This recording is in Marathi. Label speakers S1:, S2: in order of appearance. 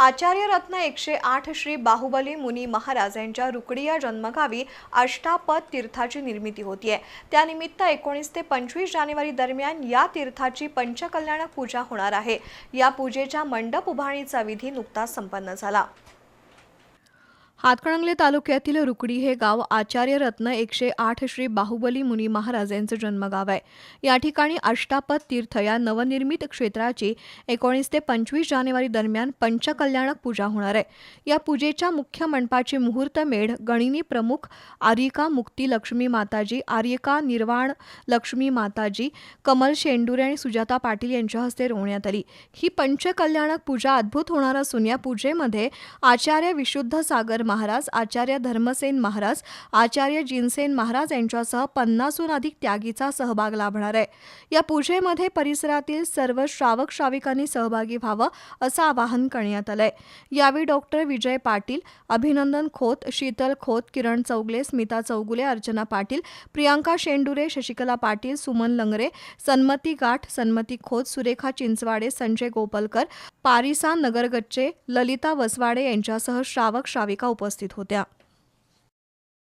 S1: आचार्य रत्न एकशे आठ श्री बाहुबली मुनी महाराज यांच्या रुकडिया जन्मगावी अष्टापद तीर्थाची निर्मिती होतीये. त्यानिमित्त एकोणीस ते पंचवीस जानेवारी दरम्यान या तीर्थाची पंचकल्याणक पूजा होणार आहे. या पूजेच्या मंडप उभारणीचा विधी नुकताच संपन्न झाला. हातकणंगले तालुक्यातील रुकडी हे गाव आचार्य रत्न एकशे आठ श्री बाहुबली मुनी महाराज यांचं जन्मगाव आहे. या ठिकाणी अष्टापद तीर्थ या नवनिर्मित क्षेत्राची एकोणीस ते पंचवीस जानेवारी दरम्यान पंचकल्याणक पूजा होणार आहे. या पूजेच्या मुख्य मंडपाची मुहूर्त मेढ गणिनी प्रमुख आर्यिका मुक्ती लक्ष्मी माताजी आर्यिका निर्वाण लक्ष्मी माताजी कमल शेंडुरे आणि सुजाता पाटील यांच्या हस्ते रोवण्यात आली. ही पंचकल्याणक पूजा अद्भुत होणार असून या पूजेमध्ये आचार्य विशुद्ध सागर महाराज आचार्य धर्मसेन महाराज आचार्य जिनसेन महाराज यांच्यासह पन्नासहून अधिक त्यागीचा सहभाग लाभणार आहे. या पूजेमध्ये परिसरातील सर्व श्रावक श्राविकांनी सहभागी व्हावं असं आवाहन करण्यात आलंय. यावेळी डॉक्टर विजय पाटील अभिनंदन खोत शीतल खोत किरण चौगले स्मिता चौगुले अर्चना पाटील प्रियांका शेंडुरे शशिकला पाटील सुमन लंगरे सन्मती गाठ सन्मती खोत सुरेखा चिंचवाडे संजय गोपलकर पारिसा नगरगच्चे ललिता वसवाडे यांच्यासह श्रावक श्राविका उपस्थित होत्या.